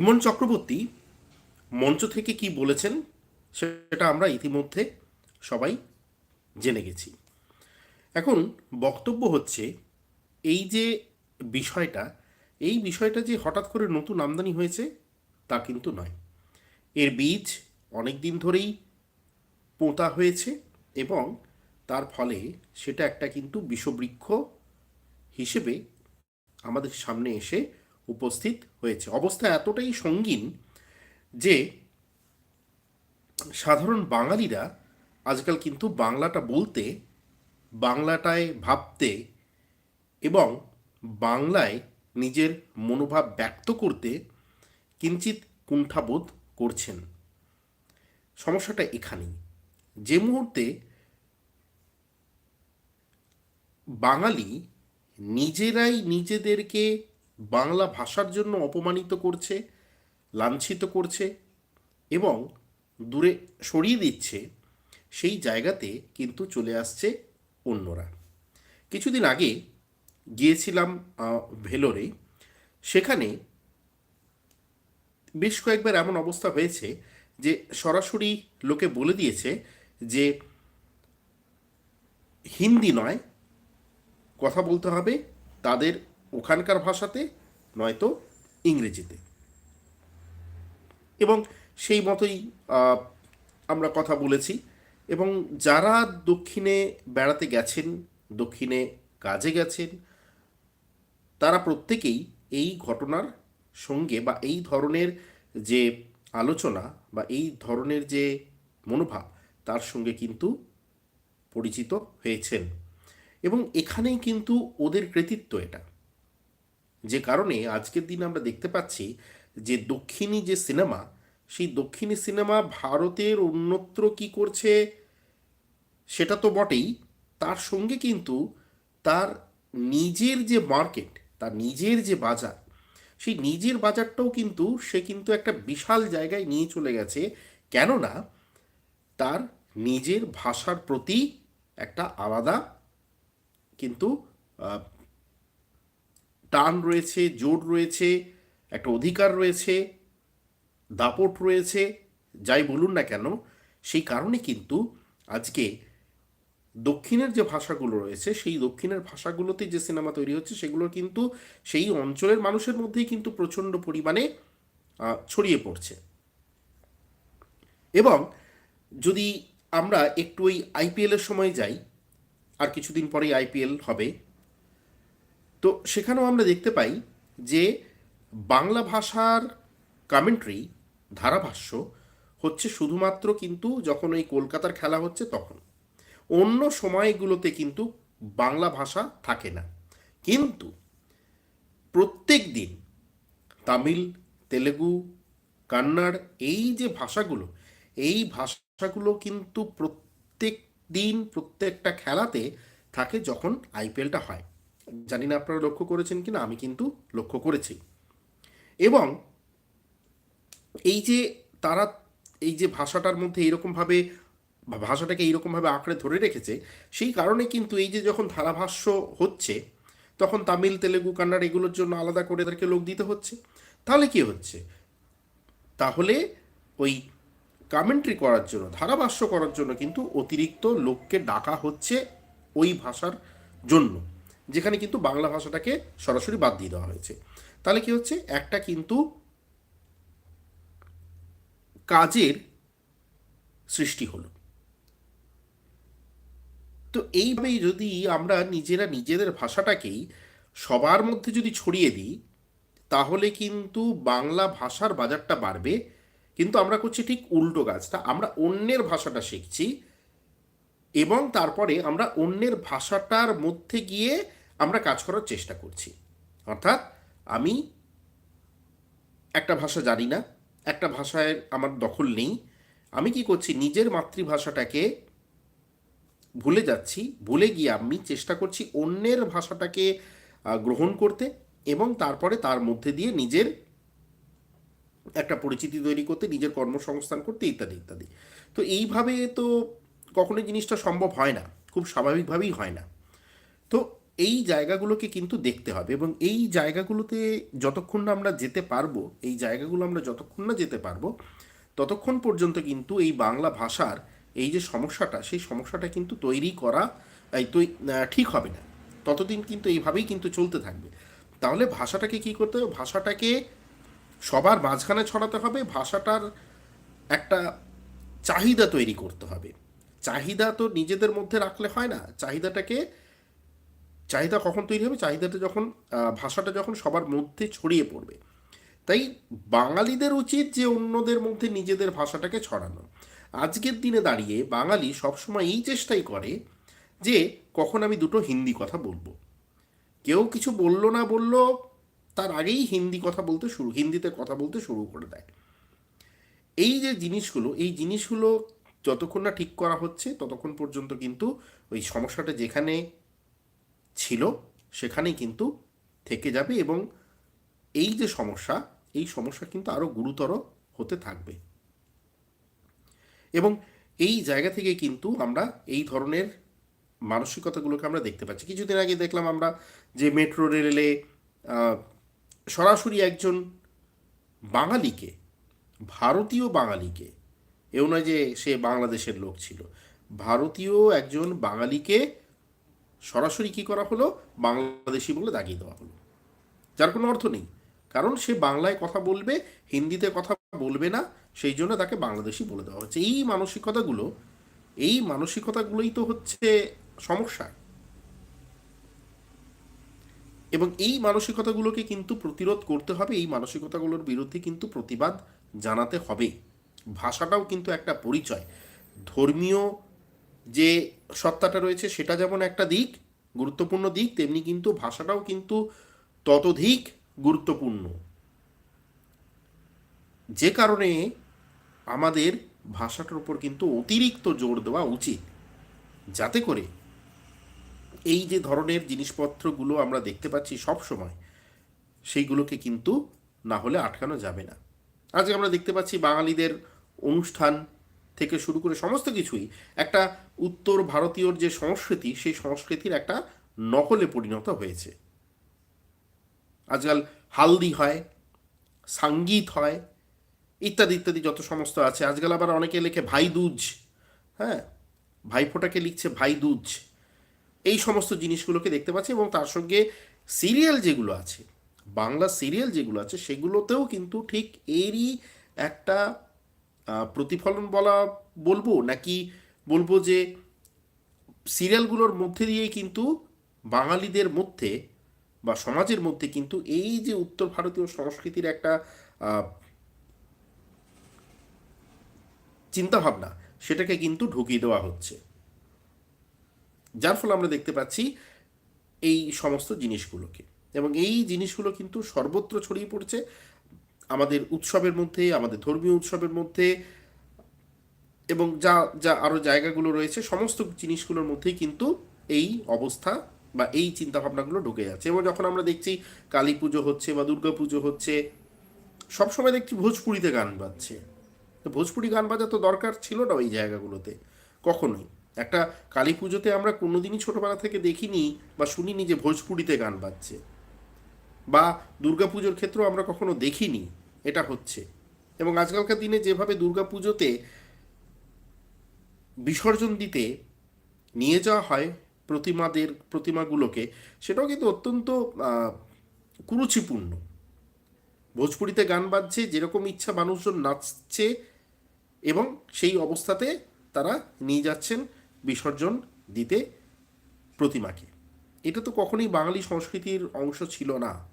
ইমন চক্রবর্তী মঞ্চ থেকে কি বলেছেন সেটা আমরা ইতিমধ্যে সবাই জেনে গেছি। এখন বক্তব্য হচ্ছে এই যে বিষয়টা, এই বিষয়টা যে হঠাৎ করে নতুন আমদানি হয়েছে তা কিন্তু নয়। এর বীজ অনেক দিন ধরেই পোঁতা হয়েছে এবং তার ফলে সেটা একটা কিন্তু বিষবৃক্ষ হিসেবে আমাদের সামনে এসে উপস্থিত হয়েছে। অবস্থা এতটাই সঙ্গীন যে সাধারণ বাঙালিরা আজকাল কিন্তু বাংলাটা বলতে, বাংলাটায় ভাবতে এবং বাংলায় নিজের মনোভাব ব্যক্ত করতে কিঞ্চিত কুণ্ঠাবোধ করছেন। সমস্যাটা এখানেই। যে মুহূর্তে বাঙালি নিজেরাই নিজেদেরকে বাংলা ভাষার জন্য অপমানিত করছে, লাঞ্ছিত করছে এবং দূরে সরিয়ে দিচ্ছে, সেই জায়গাতে কিন্তু চলে আসছে অন্যরা। কিছুদিন আগে গিয়েছিলাম ভেলোরে। সেখানে বেশ কয়েকবার এমন অবস্থা হয়েছে যে সরাসরি লোকে বলে দিয়েছে যে হিন্দি নয়, কথা বলতে হবে, তাদের ওখানকার ভাষাতে, নয়তো ইংরেজিতে। এবং সেই মতোই আমরা কথা বলেছি। এবং যারা দক্ষিণে বেড়াতে গেছেন, দক্ষিণে কাজে গেছেন, তারা প্রত্যেকেই এই ঘটনার সঙ্গে বা এই ধরনের যে আলোচনা বা এই ধরনের যে মনোভাব, তার সঙ্গে কিন্তু পরিচিত হয়েছেন। এবং এখানেই কিন্তু ওদের কৃতিত্ব এটা। যে কারণে আজকের দিনে আমরা দেখতে পাচ্ছি যে দক্ষিণী যে সিনেমা, সেই দক্ষিণী সিনেমা ভারতের অন্যত্র কি করছে সেটা তো বটেই। তার সঙ্গে কিন্তু তার নিজের যে মার্কেট, তার নিজের যে বাজার, সেই নিজের বাজারটাও কিন্তু সে কিন্তু একটা বিশাল জায়গায় নিয়ে চলে গেছে। কেননা তার নিজের ভাষার প্রতি একটা আলাদা কিন্তু টান রয়েছে, জোর রয়েছে, একটা অধিকার রয়েছে, দাপট রয়েছে, যাই বলুন না কেন, সেই কারণে কিন্তু আজকে দক্ষিণের যে ভাষাগুলো রয়েছে, সেই দক্ষিণের ভাষাগুলোতে যে সিনেমা তৈরি হচ্ছে, সেগুলো কিন্তু সেই অঞ্চলের মানুষের মধ্যেই কিন্তু প্রচণ্ড পরিমাণে ছড়িয়ে পড়ছে। এবং যদি আমরা একটু ওই আইপিএলের সময় যাই, আর কিছুদিন পরেই আইপিএল হবে তো সেখানেও আমরা দেখতে পাই যে বাংলা ভাষার কমেন্ট্রি ধারাভাষ্য হচ্ছে শুধুমাত্র কিন্তু যখন ওই কলকাতার খেলা হচ্ছে তখন। অন্য সময়গুলোতে কিন্তু বাংলা ভাষা থাকে না। কিন্তু প্রত্যেক দিন তামিল, তেলেগু, কান্নাড় এই যে ভাষাগুলো, এই ভাষাগুলো কিন্তু প্রত্যেক দিন প্রত্যেকটা খেলাতে থাকে যখন আইপিএলটা হয়। জানি না আপনারা লক্ষ্য করেছেন কিনা, আমি কিন্তু লক্ষ্য করেছি। এবং এই যে তারা এই যে ভাষাটার মধ্যে এইরকমভাবে ভাষাটাকে এইরকমভাবে আঁকড়ে ধরে রেখেছে, সেই কারণে কিন্তু এই যে যখন ধারাভাষ্য হচ্ছে, তখন তামিল, তেলেগু, কান্নাড় এগুলোর জন্য আলাদা করে তাদেরকে লোক দিতে হচ্ছে। তাহলে কি হচ্ছে? তাহলে ওই কমেন্ট্রি করার জন্য, ধারাভাষ্য করার জন্য কিন্তু অতিরিক্ত লোককে ডাকা হচ্ছে ওই ভাষার জন্য। যেখানে কিন্তু বাংলা ভাষাটাকে সরাসরি বাদ দিয়ে দেওয়া হয়েছে। তাহলে কি হচ্ছে? একটা কিন্তু কাজের সৃষ্টি হলো। তো এইভাবেই যদি আমরা নিজেরা নিজেদের ভাষাটাকেই সবার মধ্যে যদি ছড়িয়ে দিই, তাহলে কিন্তু বাংলা ভাষার বাজারটা বাড়বে। কিন্তু আমরা করছি ঠিক উল্টো কাজটা। আমরা অন্যের ভাষাটা শিখছি এবং তারপরে আমরা অন্যের ভাষাটার মধ্যে গিয়ে আমরা কাজ করার চেষ্টা করছি। অর্থাৎ আমি একটা ভাষা জানি না, একটা ভাষায় আমার দখল নেই। আমি কি করছি? নিজের মাতৃভাষাটাকে ভুলে যাচ্ছি, ভুলে গিয়ে আমি চেষ্টা করছি অন্যের ভাষাটাকে গ্রহণ করতে এবং তারপরে তার মধ্যে দিয়ে নিজের একটা পরিচিতি তৈরি করতে, নিজের কর্মসংস্থান করতে ইত্যাদি ইত্যাদি। তো এইভাবে তো কখনোই জিনিসটা সম্ভব হয় না, খুব স্বাভাবিকভাবেই হয় না। তো এই জায়গাগুলোকে কিন্তু দেখতে হবে এবং এই জায়গাগুলোতে যতক্ষণ না আমরা যেতে পারব, এই জায়গাগুলো আমরা যতক্ষণ না যেতে পারব, ততক্ষণ পর্যন্ত কিন্তু এই বাংলা ভাষার এই যে সমস্যাটা, সেই সমস্যাটা কিন্তু তৈরি করা ঠিক হবে না। ততদিন কিন্তু এইভাবেই কিন্তু চলতে থাকবে। তাহলে ভাষাটাকে কি করতে হবে? ভাষাটাকে সবার মাঝখানে ছড়াতে হবে, ভাষাটার একটা চাহিদা তৈরি করতে হবে। চাহিদা তো নিজেদের মধ্যে রাখলে হয় না, চাহিদাটাকে চাহিদা কখন তৈরি হবে? চাহিদাটা যখন ভাষাটা যখন সবার মধ্যে ছড়িয়ে পড়বে। তাই বাঙালিদের উচিত যে অন্যদের মধ্যে নিজেদের ভাষাটাকে ছড়ানো। আজকের দিনে দাঁড়িয়ে বাঙালি সবসময় এই চেষ্টাই করে যে, কখন আমি দুটো হিন্দি কথা বলব। কেউ কিছু বলল না বলল, তার আগেই হিন্দি কথা বলতে শুরু, হিন্দিতে কথা বলতে শুরু করে দেয়। এই যে জিনিসগুলো, এই জিনিসগুলো যতক্ষণ না ঠিক করা হচ্ছে, ততক্ষণ পর্যন্ত কিন্তু ওই সমস্যাটা যেখানে ছিল, সেখানেই কিন্তু থেকে যাবে এবং এই যে সমস্যা, এই সমস্যা কিন্তু আরও গুরুতর হতে থাকবে। এবং এই জায়গা থেকে কিন্তু আমরা এই ধরনের মানসিকতাগুলোকে আমরা দেখতে পাচ্ছি। কিছুদিন আগে দেখলাম আমরা যে মেট্রো রেলে সরাসরি একজন বাঙালিকে, ভারতীয় বাঙালিকে, এও নয় যে সে বাংলাদেশের লোক ছিল, ভারতীয় একজন বাঙালিকে সরাসরি কি করা হলো? বাংলাদেশি বলে দাগিয়ে দেওয়া হলো। যার কোনো অর্থ নেই। কারণ সে বাংলায় কথা বলবে, হিন্দিতে কথা বলবে না, সেই জন্য তাকে বাংলাদেশি বলে দেওয়া হচ্ছে। এই মানসিকতাগুলো, এই মানসিকতাগুলোই তো হচ্ছে সমস্যা। এবং এই মানসিকতাগুলোকে কিন্তু প্রতিরোধ করতে হবে, এই মানসিকতাগুলোর বিরুদ্ধে কিন্তু প্রতিবাদ জানাতে হবে। ভাষাটাও কিন্তু একটা পরিচয়। ধর্মীয় যে সত্তাটা রয়েছে সেটা যেমন একটা দিক, গুরুত্বপূর্ণ দিক, তেমনি কিন্তু ভাষাটাও কিন্তু ততোধিক গুরুত্বপূর্ণ। যে কারণে আমাদের ভাষাটার উপর কিন্তু অতিরিক্ত জোর দেওয়া উচিত। যাতে করে এই যে ধরনের জিনিসপত্রগুলো আমরা দেখতে পাচ্ছি সব সময়, সেইগুলোকে কিন্তু না হলে আটকানো যাবে না। আজকে আমরা দেখতে পাচ্ছি বাঙালিদের অনুষ্ঠান থেকে শুরু করে সমস্ত কিছুই একটা উত্তর ভারতীয়র যে সংস্কৃতি, সেই সংস্কৃতির একটা নকলে পরিণত হয়েছে। আজকাল হালদি হয়, সাঙ্গীত হয়, ইত্যাদি ইত্যাদি যত সমস্ত আছে। আজকাল আবার অনেকে লেখে ভাই দুজ হ্যাঁ? ভাইফোঁটাকে লিখছে ভাই দুজ। এই সমস্ত জিনিসগুলোকে দেখতে পাচ্ছি এবং তার সঙ্গে সিরিয়াল যেগুলো আছে, বাংলা সিরিয়াল যেগুলো আছে, সেগুলোতেও কিন্তু ঠিক এরই একটা প্রতিফলন বলা বলব? নাকি বলব যে সিরিয়ালগুলোর মধ্যে দিয়েই কিন্তু বাঙালিদের মধ্যে বা সমাজের মধ্যে কিন্তু এই যে উত্তর ভারতীয় সংস্কৃতির একটা চিন্তাভাবনা সেটাকে কিন্তু ঢুকিয়ে দেওয়া হচ্ছে। যার ফলে আমরা দেখতে পাচ্ছি এই সমস্ত জিনিসগুলোকে। এবং এই জিনিসগুলো কিন্তু সর্বত্র ছড়িয়ে পড়ছে। আমাদের উৎসবের মধ্যে, আমাদের ধর্মীয় উৎসবের মধ্যে এবং যা যা আরও জায়গাগুলো রয়েছে, সমস্ত জিনিসগুলোর মধ্যেই কিন্তু এই অবস্থা বা এই চিন্তাভাবনাগুলো ঢুকে যাচ্ছে। এবং যখন আমরা দেখছি কালী পুজো হচ্ছে বা দুর্গা পুজো হচ্ছে, সবসময় দেখছি ভোজপুরিতে গান বাজছে। তো ভোজপুরি গান বাজা তো দরকার ছিল না ওই জায়গাগুলোতে, কখনোই। একটা কালী পুজোতে আমরা কোনোদিনই ছোটোবেলা থেকে দেখিনি বা শুনিনি যে ভোজপুরিতে গান বাজছে। বা দুর্গাপুজোর ক্ষেত্রেও আমরা কখনো দেখিনি। এটা হচ্ছে। এবং আজকালকার দিনে যেভাবে দুর্গাপুজোতে বিসর্জন দিতে নিয়ে যাওয়া হয় প্রতিমাদের, প্রতিমাগুলোকে, সেটাও কিন্তু অত্যন্ত কুরুচিপূর্ণ। ভোজপুরিতে গান বাজছে, যেরকম ইচ্ছা মানুষজন নাচছে এবং সেই অবস্থাতে তারা নিয়ে যাচ্ছেন বিসর্জন দিতে প্রতিমাকে। এটা তো কখনোই বাঙালি সংস্কৃতির অংশ ছিল না।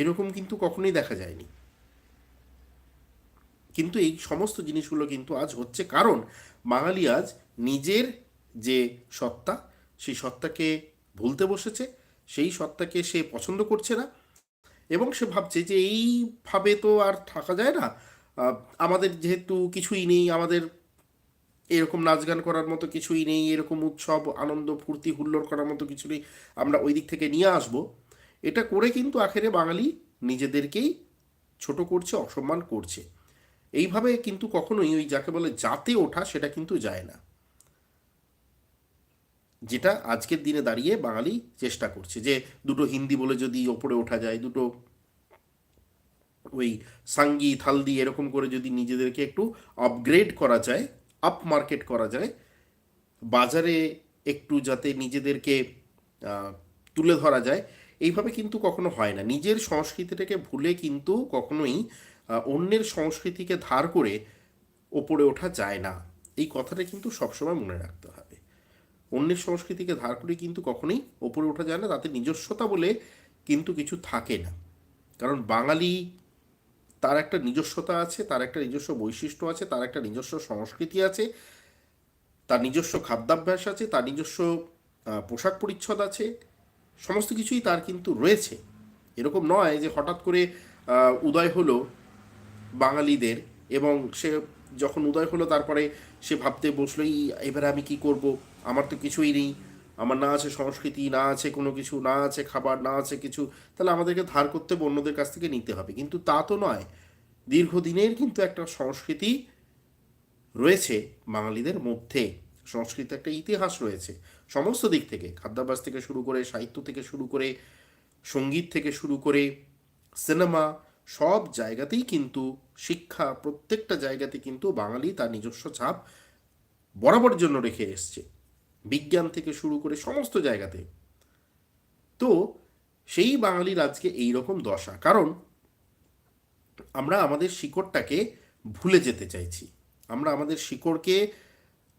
এরকম কিন্তু কখনোই দেখা যায়নি। কিন্তু এই সমস্ত জিনিসগুলো কিন্তু আজ হচ্ছে কারণ বাঙালি আজ নিজের যে সত্তা, সেই সত্তাকে ভুলতে বসেছে, সেই সত্তাকে সে পছন্দ করছে না এবং সে ভাবছে যে এইভাবে তো আর থাকা যায় না। আমাদের যেহেতু কিছুই নেই, আমাদের এরকম নাচ গান করার মতো কিছুই নেই, এরকম উৎসব, আনন্দ, ফুর্তি, হুল্লোড় করার মতো কিছু নেই, আমরা ওই দিক থেকে নিয়ে আসব। এটা করে কিন্তু আখেরে বাঙালি নিজেদেরকেই ছোট করছে, অসম্মান করছে। এইভাবে কিন্তু কখনোই ওই যাকে বলে জাতে ওঠা সেটা কিন্তু যায় না। যেটা আজকের দিনে দাঁড়িয়ে বাঙালি চেষ্টা করছে যে দুটো হিন্দি বলে যদি ওপরে ওঠা যায়, দুটো ওই সাঙ্গি থালদি এরকম করে যদি নিজেদেরকে একটু আপগ্রেড করা যায় আপ মার্কেট করা যায়, বাজারে একটু যাতে নিজেদেরকে তুলে ধরা যায় এইভাবে কিন্তু কখনো হয় না। নিজের সংস্কৃতিটাকে ভুলে কিন্তু কখনোই অন্যের সংস্কৃতিকে ধার করে ওপরে ওঠা যায় না। এই কথাটা কিন্তু সবসময় মনে রাখতে হবে। অন্যের সংস্কৃতিকে ধার করে কিন্তু কখনোই ওপরে ওঠা যায় না। তাতে নিজস্বতা বলে কিন্তু কিছু থাকে না। কারণ বাঙালি তার একটা নিজস্বতা আছে, তার একটা নিজস্ব বৈশিষ্ট্য আছে, তার একটা নিজস্ব সংস্কৃতি আছে, তার নিজস্ব খাদ্যাভ্যাস আছে, তার নিজস্ব পোশাক পরিচ্ছদ আছে সমস্ত কিছুই তার কিন্তু রয়েছে। এরকম নয় যে হঠাৎ করে উদয় হলো বাঙালিদের এবং সে যখন উদয় হলো তারপরে সে ভাবতে বসল "এই, এবারে আমি কি করব? আমার তো কিছুই নেই। আমার না আছে সংস্কৃতি না আছে কোনো কিছু না আছে খাবার না আছে কিছু। তাহলে আমাদেরকে ধার করতে অন্যদের কাছ থেকে নিতে হবে। কিন্তু তা তো নয়। দীর্ঘদিনের কিন্তু একটা সংস্কৃতি রয়েছে বাঙালিদের মধ্যে। সংস্কৃত একটা ইতিহাস রয়েছে। সমস্ত দিক থেকে, খাদ্যাভ্যাস থেকে শুরু করে, সাহিত্য থেকে শুরু করে, সংগীত থেকে শুরু করে, সিনেমা, সব জায়গাতেই কিন্তু শিক্ষা, প্রত্যেকটা জায়গাতে কিন্তু বাঙালি তার নিজস্ব ছাপ বরাবর জন্য রেখে এসছে। বিজ্ঞান থেকে শুরু করে সমস্ত জায়গাতে। তো সেই বাঙালির আজকে এই রকম দশা। কারণ আমরা আমাদের শিকড়টাকে ভুলে যেতে চাইছি। আমরা আমাদের শিকড়কে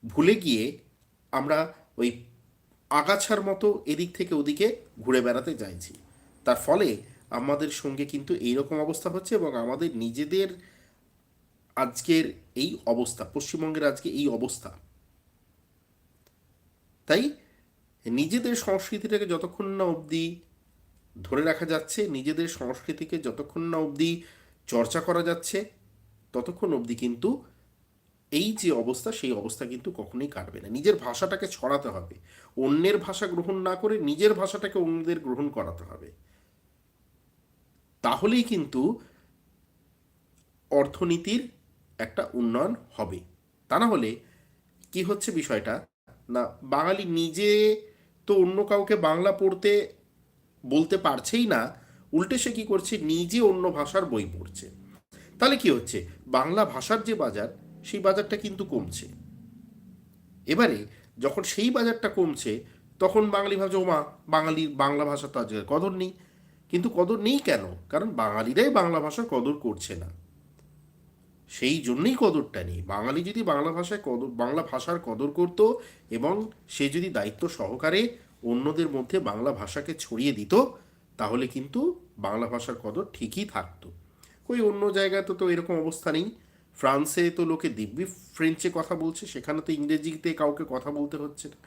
ভুলে গিয়ে আমরা ওই আগাছার মতো এদিক থেকে ওদিকে ঘুরে বেড়াতে চাইছি তার ফলে আমাদের সঙ্গে কিন্তু এইরকম অবস্থা হচ্ছে এবং আমাদের নিজেদের আজকের এই অবস্থা, পশ্চিমবঙ্গের আজকে এই অবস্থা। তাই নিজেদের সংস্কৃতিটাকে যতক্ষণ না অবধি ধরে রাখা যাচ্ছে, নিজেদের সংস্কৃতিকে যতক্ষণ না অবধি চর্চা করা যাচ্ছে, ততক্ষণ অবধি কিন্তু এই যে অবস্থা, সেই অবস্থা কিন্তু কখনোই কাটবে না। নিজের ভাষাটাকে ছড়াতে হবে। অন্যের ভাষা গ্রহণ না করে নিজের ভাষাটাকে অন্যদের গ্রহণ করাতে হবে। তাহলেই কিন্তু অর্থনীতির একটা উন্নয়ন হবে। তা না হলে কি হচ্ছে বিষয়টা? না, বাঙালি নিজে তো অন্য কাউকে বাংলা পড়তে বলতে পারছেই না, উল্টে সে কি করছে? নিজে অন্য ভাষার বই পড়ছে। তাহলে কি হচ্ছে? বাংলা ভাষার যে বাজার সেই বাজারটা কিন্তু কমছে। এবারে যখন সেই বাজারটা কমছে, তখন বাঙালি ভাবছে, ওমা বাঙালির বাংলা ভাষা তো আজকে কদর নেই। কিন্তু কদর নেই কেন? কারণ বাঙালিরাই বাংলা ভাষার কদর করছে না। সেই জন্যই কদরটা নেই। বাঙালি যদি বাংলা ভাষায় কদর, বাংলা ভাষার কদর করত এবং সে যদি দায়িত্ব সহকারে অন্যদের মধ্যে বাংলা ভাষাকে ছড়িয়ে দিত, তাহলে কিন্তু বাংলা ভাষার কদর ঠিকই থাকতো। কই, অন্য জায়গায় তো তো এরকম অবস্থা নেই। ফ্রান্সে তো লোকে দিব্যি ফ্রেঞ্চে কথা বলছে, সেখানে তো ইংরেজিতে কাউকে কথা বলতে হচ্ছে না।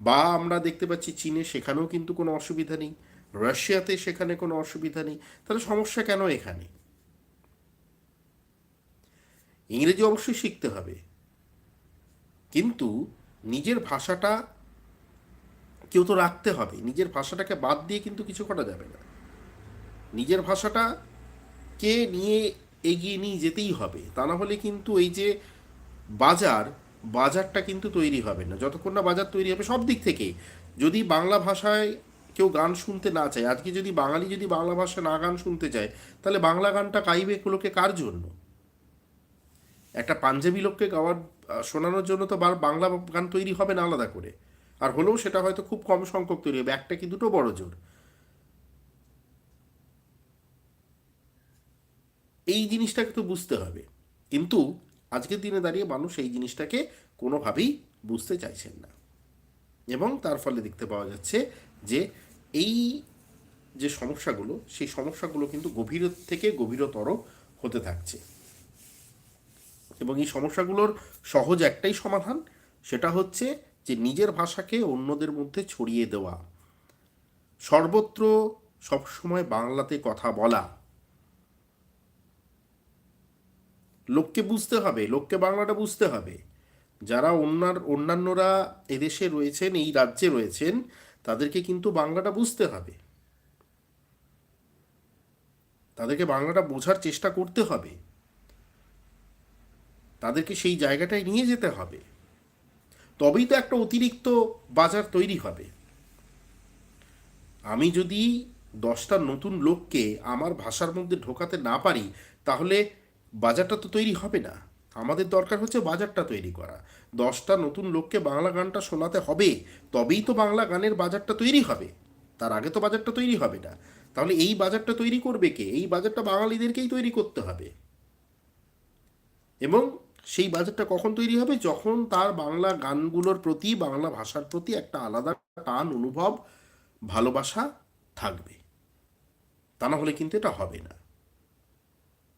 বা আমরা দেখতে পাচ্ছি চীনে সেখানেও কিন্তু কোনো অসুবিধা নেই, রাশিয়াতে সেখানে কোনো অসুবিধা নেই, তাহলে সমস্যা কেন এখানে? ইংরেজি অবশ্যই শিখতে হবে, কিন্তু নিজের ভাষাটা কেউ তো রাখতে হবে, নিজের ভাষাটাকে বাদ দিয়ে কিন্তু কিছু করা যাবে না। নিজের ভাষাটা কে নিয়ে এগিয়ে নিয়ে যেতেই হবে। তা না হলে কিন্তু এই যে বাজার, বাজারটা কিন্তু তৈরি হবে না। যতক্ষণ না বাজার তৈরি হবে সব দিক থেকে। যদি বাংলা ভাষায় কেউ গান শুনতে না চায়, আজকে যদি বাঙালি যদি বাংলা ভাষায় না গান শুনতে চায়, তাহলে বাংলা গানটা গাইবে লোকে কার জন্য? একটা পাঞ্জাবি লোককে গাওয়ার শোনানোর জন্য তো বাংলা গান তৈরি হবে না আলাদা করে। আর হলেও সেটা হয়তো খুব কম সংখ্যক তৈরি হবে। একটা কি দুটো বড় জোর? এই জিনিসটাকে তো বুঝতে হবে। কিন্তু আজকের দিনে দাঁড়িয়ে মানুষ এই জিনিসটাকে কোনোভাবেই বুঝতে চাইছেন না। এবং তার ফলে দেখতে পাওয়া যাচ্ছে যে এই যে সমস্যাগুলো, সেই সমস্যাগুলো কিন্তু গভীর থেকে গভীরতর হতে থাকছে। এবং এই সমস্যাগুলোর সহজ একটাই সমাধান, সেটা হচ্ছে যে নিজের ভাষাকে অন্যদের মধ্যে ছড়িয়ে দেওয়া। সর্বত্র সবসময় বাংলাতে কথা বলা। লোককে বুঝতে হবে, লোককে বাংলাটা বুঝতে হবে। যারা অন্যার, অন্যান্যরা এদেশে রয়েছেন, এই রাজ্যে রয়েছেন, তাদেরকে কিন্তু বাংলাটা বুঝতে হবে। তাদেরকে বাংলাটা বোঝার চেষ্টা করতে হবে। তাদেরকে সেই জায়গাটায় নিয়ে যেতে হবে। তবেই তো একটা অতিরিক্ত বাজার তৈরি হবে। আমি যদি দশটা নতুন লোককে আমার ভাষার মধ্যে ঢোকাতে না পারি, তাহলে বাজারটা তো তৈরি হবে না। আমাদের দরকার হচ্ছে বাজারটা তৈরি করা। দশটা নতুন লোককে বাংলা গানটা শোনাতে হবে, তবেই তো বাংলা গানের বাজারটা তৈরি হবে। তার আগে তো বাজারটা তৈরি হবে না। তাহলে এই বাজারটা তৈরি করবে কে? এই বাজারটা বাঙালিদেরকেই তৈরি করতে হবে। এবং সেই বাজারটা কখন তৈরি হবে? যখন তার বাংলা গানগুলোর প্রতি, বাংলা ভাষার প্রতি একটা আলাদা টান, অনুভব, ভালোবাসা থাকবে। তা না হলে কিন্তু এটা হবে না।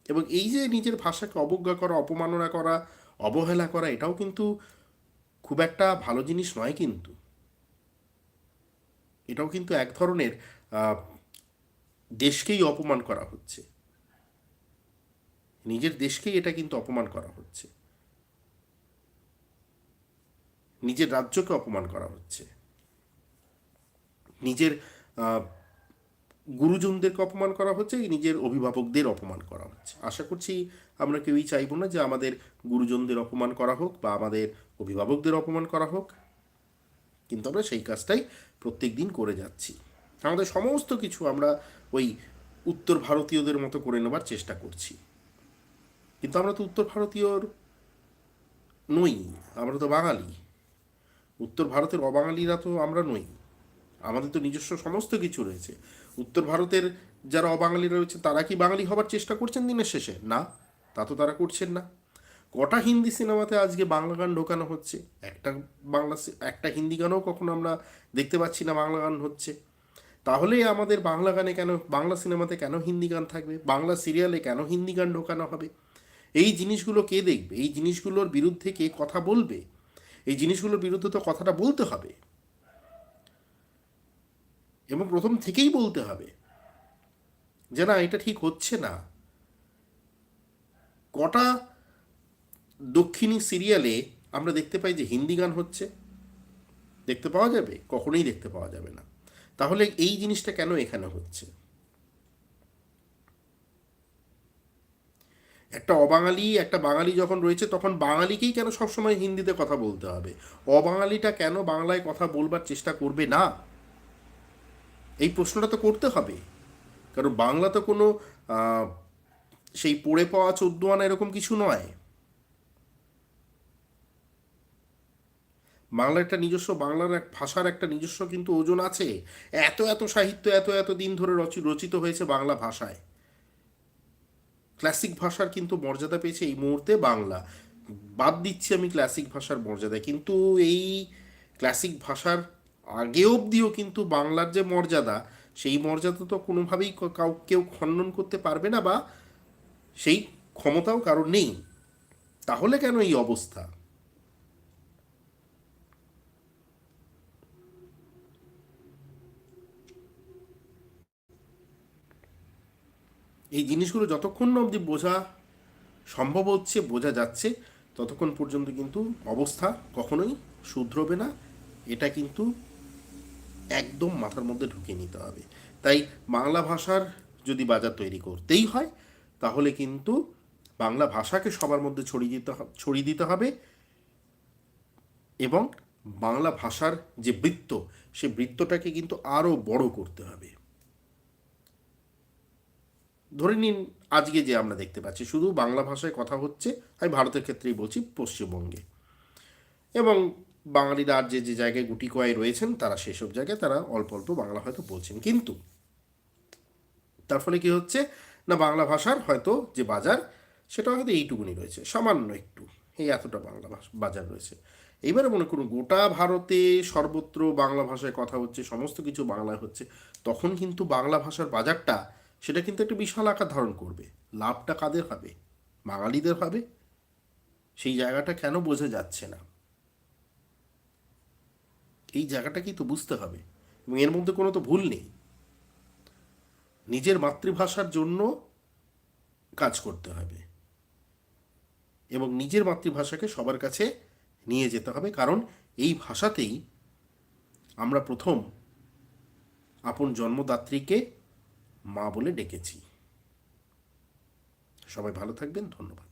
এবং এই যে নিজের ভাষাকে অবজ্ঞা করা, অপমাননা করা, অবহেলা করা, এটাও কিন্তু খুব একটা ভালো জিনিস নয় কিন্তু। এটাও কিন্তু এক ধরনের দেশকেই অপমান করা হচ্ছে। নিজের দেশকেই এটা কিন্তু অপমান করা হচ্ছে। নিজের রাজ্যকে অপমান করা হচ্ছে। নিজের গুরুজনদেরকে অপমান করা হচ্ছে নিজের অভিভাবকদের অপমান করা হচ্ছে। আশা করছি আমরা কেউই চাইব না যে আমাদের গুরুজনদের অপমান করা হোক বা আমাদের অভিভাবকদের অপমান করা হোক। কিন্তু আমরা সেই কাজটাই প্রত্যেক দিন করে যাচ্ছি। আমাদের সমস্ত কিছু আমরা ওই উত্তর ভারতীয়দের মতো করে নেবার চেষ্টা করছি। কিন্তু আমরা তো উত্তর ভারতীয়র নই, আমরা তো বাঙালি। উত্তর ভারতের অবাঙালিরা তো আমরা নই। আমাদের তো নিজস্ব সমস্ত কিছু রয়েছে। উত্তর ভারতের যারা অবাঙালি রয়েছে, তারা কি বাঙালি হবার চেষ্টা করছেন দিনের শেষে? না, তা তো তারা করছেন না। কটা হিন্দি সিনেমাতে আজকে বাংলা গান ঢোকানো হচ্ছে? একটা বাংলা একটা হিন্দি গানও কখনো আমরা দেখতে পাচ্ছি না বাংলা গান হচ্ছে। তাহলে আমাদের বাংলা গানে কেন, বাংলা সিনেমাতে কেন হিন্দি গান থাকবে? বাংলা সিরিয়ালে কেন হিন্দি গান ঢোকানো হবে? এই জিনিসগুলো কে দেখবে? এই জিনিসগুলোর বিরুদ্ধে কে কথা বলবে? এই জিনিসগুলোর বিরুদ্ধে তো কথাটা বলতে হবে। এবং প্রথম থেকেই বলতে হবে যে না, এটা ঠিক হচ্ছে না। কটা দক্ষিণী সিরিয়ালে আমরা দেখতে পাই যে হিন্দি গান হচ্ছে? দেখতে পাওয়া যাবে? কখনোই দেখতে পাওয়া যাবে না। তাহলে এই জিনিসটা কেন এখানে হচ্ছে? একটা অবাঙালি, একটা বাঙালি যখন রয়েছে, তখন বাঙালিকেই কেন সবসময় হিন্দিতে কথা বলতে হবে? অবাঙালিটা কেন বাংলায় কথা বলবার চেষ্টা করবে না? এই প্রশ্নটা তো করতে হবে। কারণ বাংলা তো কোনো সেই পড়ে পাওয়া চোদ্দ আনা এরকম কিছু নয়। বাংলার একটা নিজস্ব, বাংলার এক ভাষার একটা নিজস্ব কিন্তু ওজন আছে। এত এত সাহিত্য এত এত দিন ধরে রচি- রচিত হয়েছে বাংলা ভাষায়। ক্লাসিক ভাষার কিন্তু মর্যাদা পেয়েছে এই মুহূর্তে বাংলা। বাদ দিচ্ছি আমি ক্লাসিক ভাষার মর্যাদা কিন্তু এই ক্লাসিক ভাষার আগে অবধিও কিন্তু বাংলার যে মর্যাদা, সেই মর্যাদা তো কোনোভাবেই কাউ, কেউ খণ্ডন করতে পারবে না বা সেই ক্ষমতাও কারোর নেই। তাহলে কেন এই অবস্থা? এই জিনিসগুলো যতক্ষণ না অবধি বোঝা সম্ভব হচ্ছে, বোঝা যাচ্ছে, ততক্ষণ পর্যন্ত কিন্তু অবস্থা কখনোই শুধরবে না। এটা কিন্তু একদম মাথার মধ্যে ঢুকিয়ে নিতে হবে। তাই বাংলা ভাষার যদি বাজার তৈরি করতেই হয়, তাহলে কিন্তু বাংলা ভাষাকে সবার মধ্যে ছড়িয়ে দিতে ছড়িয়ে দিতে হবে এবং বাংলা ভাষার যে বৃত্ত, সে বৃত্তটাকে কিন্তু আরও বড় করতে হবে। ধরে নিন আজকে যে আমরা দেখতে পাচ্ছি, শুধু বাংলা ভাষায় কথা হচ্ছে আমি ভারতের ক্ষেত্রেই বলছি পশ্চিমবঙ্গে। এবং বাঙালিরা আর যে যে জায়গায় গুটি কয় রয়েছেন, তারা সেসব জায়গায় তারা অল্প অল্প বাংলা হয়তো বলছেন। কিন্তু তার ফলে কি হচ্ছে? না, বাংলা ভাষার হয়তো যে বাজার সেটা হয়তো এইটুকুনি রয়েছে, সামান্য একটু। এই এতটা বাংলা ভাষা, বাজার রয়েছে। এইবারে মনে করুন, গোটা ভারতে সর্বত্র বাংলা ভাষায় কথা হচ্ছে, সমস্ত কিছু বাংলায় হচ্ছে, তখন কিন্তু বাংলা ভাষার বাজারটা, সেটা কিন্তু একটা বিশাল আকার ধারণ করবে। লাভটা কাদের হবে? বাঙালিদের হবে? সেই জায়গাটা কেন বোঝা যাচ্ছে না? এই জায়গাটাকেই তো বুঝতে হবে। এবং এর মধ্যে কোনো তো ভুল নেই। নিজের মাতৃভাষার জন্য কাজ করতে হবে। এবং নিজের মাতৃভাষাকে সবার কাছে নিয়ে যেতে হবে। কারণ এই ভাষাতেই আমরা প্রথম আপন জন্মদাত্রীকে মা বলে ডেকেছি। সবাই ভালো থাকবেন, ধন্যবাদ।